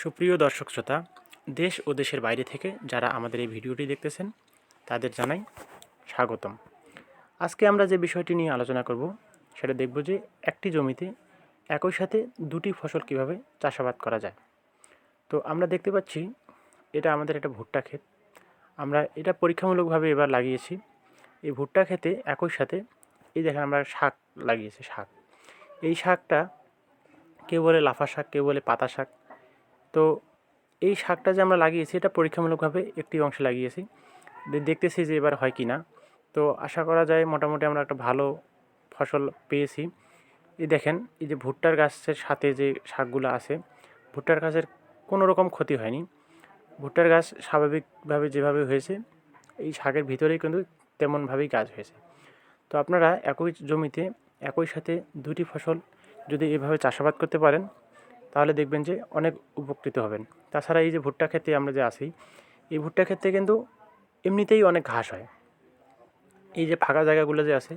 সুপ্রিয় দর্শক শ্রোতা, দেশ ও দেশের বাইরে থেকে যারা আমাদের এই ভিডিওটি দেখতেছেন, তাদের জানাই স্বাগতম। আজকে আমরা যে বিষয়টি নিয়ে আলোচনা করব, সেটা দেখব যে একটি জমিতে একই সাথে দুটি ফসল কীভাবে চাষাবাদ করা যায়। তো আমরা দেখতে পাচ্ছি, এটা আমাদের একটা ভুট্টা ক্ষেত। আমরা এটা পরীক্ষামূলকভাবে এবার লাগিয়েছি। এই ভুট্টা ক্ষেতে একই সাথে, এই দেখেন আমরা শাক লাগিয়েছি, শাক। এই শাকটা কেউ বলে লাফা শাক, কেউ বলে পাতা শাক। তো এই শাকটা যে আমরা লাগিয়েছি, এটা পরীক্ষামূলকভাবে একটি অংশে লাগিয়েছি। দেখতেছি যে এবার হয় কি না তো আশা করা যায় মোটামুটি আমরা একটা ভালো ফসল পেয়েছি। এই দেখেন, এই যে ভুট্টার গাছের সাথে যে শাকগুলো আছে, ভুট্টার গাছের কোনো রকম ক্ষতি হয়নি। ভুট্টার গাছ স্বাভাবিকভাবে যেভাবে হয়েছে, এই শাকের ভিতরেই কিন্তু তেমনভাবেই গাছ হয়েছে। তো আপনারা একই জমিতে, একই সাথে দুটি ফসল যদি এভাবে চাষাবাদ করতে পারেন তাহলে দেখবেন যে অনেক উপকৃত হবেন। তাছাড়া এই যে ভুট্টা ক্ষেতে আমরা যে আসি, এই ভুট্টা ক্ষেত্রে কিন্তু এমনিতেই অনেক ঘাস হয়। এই যে ফাঁকা জায়গাগুলো যে আছে,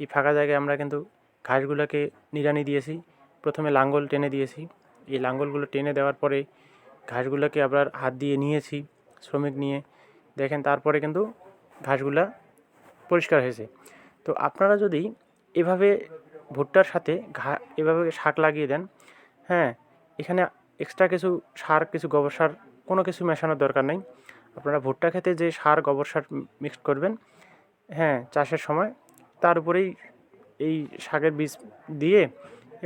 এই ফাঁকা জায়গায় আমরা কিন্তু ঘাসগুলোকে নিড়ানি দিয়েছি। প্রথমে লাঙ্গল টেনে দিয়েছি। এই লাঙ্গলগুলো টেনে দেওয়ার পরে ঘাসগুলোকে আবার হাত দিয়ে নিয়েছি শ্রমিক নিয়ে। দেখেন তারপরে কিন্তু ঘাসগুলা পরিষ্কার হয়েছে। তো আপনারা যদি এভাবে ভুট্টার সাথে ঘা, এভাবে শাক লাগিয়ে দেন হ্যাঁ এখানে এক্সট্রা কিছু সার, কিছু গোবর সার, কোনো কিছু মেশানোর দরকার নেই। আপনারা ভুট্টা খেতে যে সার, গোবর সার মিক্সড করবেন হ্যাঁ চাষের সময়, তার উপরেই এই শাকের বীজ দিয়ে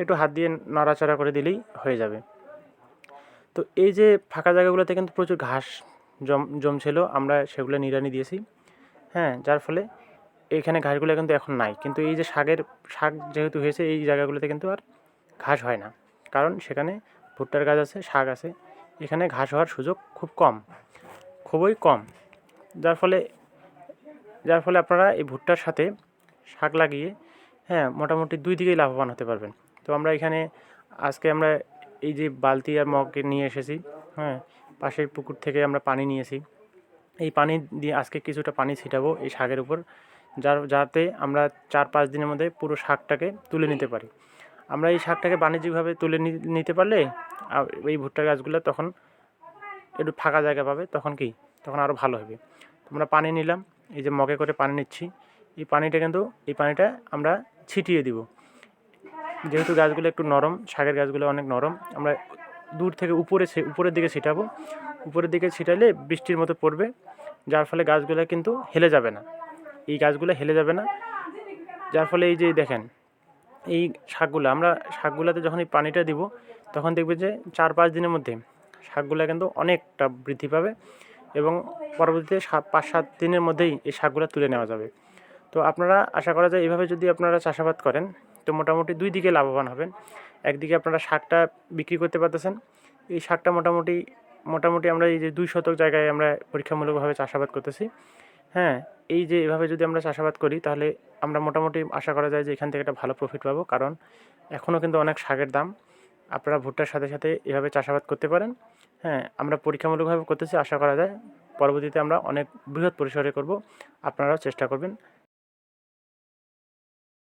একটু হাত দিয়ে নাড়াচাড়া করে দিলেই হয়ে যাবে। তো এই যে ফাঁকা জায়গাগুলোতে কিন্তু প্রচুর ঘাস জম, জমছিল, আমরা সেগুলো নিড়ানি দিয়েছি হ্যাঁ যার ফলে এখানে ঘাসগুলো কিন্তু এখন নাই। কিন্তু এই যে শাকের, শাক যেহেতু হয়েছে, এই জায়গাগুলোতে কিন্তু আর ঘাস হয় না। কারণ সেখানে ভুট্টার গাছ আছে, শাক আছে। এখানে ঘাস হওয়ার সুযোগ খুব কম, খুবই কম। যার ফলে যার ফলে আপনারা এই ভুট্টার সাথে শাক লাগিয়ে হ্যাঁ মোটামুটি দুই দিকেই লাভবান হতে পারবেন। তো আমরা এখানে, আজকে আমরা এই যে বালতি আর মগকে নিয়ে এসেছি হ্যাঁ পাশের পুকুর থেকে আমরা পানি নিয়েছি। এই পানি দিয়ে আজকে কিছুটা পানি ছিটাবো এই শাকের উপর, যার, যাতে আমরা চার পাঁচ দিনের মধ্যে পুরো শাকটাকে তুলে নিতে পারি। আমরা এই শাকটাকে বাণিজ্যিকভাবে তুলে নিতে পারলে এই ভুট্টার গাছগুলো তখন একটু ফাঁকা জায়গা পাবে, তখন কি? তখন আরও ভালো হবে। আমরা পানি নিলাম, এই যে মগে করে পানি নিচ্ছি। এই পানিটা কিন্তু, এই পানিটা আমরা ছিটিয়ে দিব। যেহেতু গাছগুলো একটু নরম, শাকের গাছগুলো অনেক নরম, আমরা দূর থেকে উপরে উপরের দিকে ছিটাবো। উপরের দিকে ছিটালে বৃষ্টির মতো পড়বে, যার ফলে গাছগুলো কিন্তু হেলে যাবে না। এই গাছগুলো হেলে যাবে না, যার ফলে এই যে দেখেন এই শাকগুলো, আমরা শাকগুলোতে যখন এই পানিটা দিব, তখন দেখবে যে চার পাঁচ দিনের মধ্যে শাকগুলো কিন্তু অনেকটা বৃদ্ধি পাবে এবং পরবর্তীতে সাত, পাঁচ, সাত দিনের মধ্যেই এই শাকগুলো তুলে নেওয়া যাবে। তো আপনারা আশা করা যায় এইভাবে যদি আপনারা চাষাবাদ করেন, তো মোটামুটি দুই দিকে লাভবান হবেন। একদিকে আপনারা শাকটা বিক্রি করতে পারতেছেন, এই শাকটা মোটামুটি মোটামুটি আমরা এই যে দুই শতক জায়গায় আমরা পরীক্ষামূলকভাবে চাষাবাদ করতেছি। হ্যাঁ এই যে এভাবে যদি আমরা চাষাবাদ করি, তাহলে আমরা মোটামুটি আশা করা যায় যে এখান থেকে একটা ভালো প্রফিট পাবো। কারণ এখনও কিন্তু অনেক শাকের দাম। আপনারা ভুট্টার সাথে সাথে এভাবে চাষাবাদ করতে পারেন। হ্যাঁ আমরা পরীক্ষামূলকভাবে করতেছি। আশা করা যায় পরবর্তীতে আমরা অনেক বৃহৎ পরিসরে করব। আপনারাও চেষ্টা করবেন।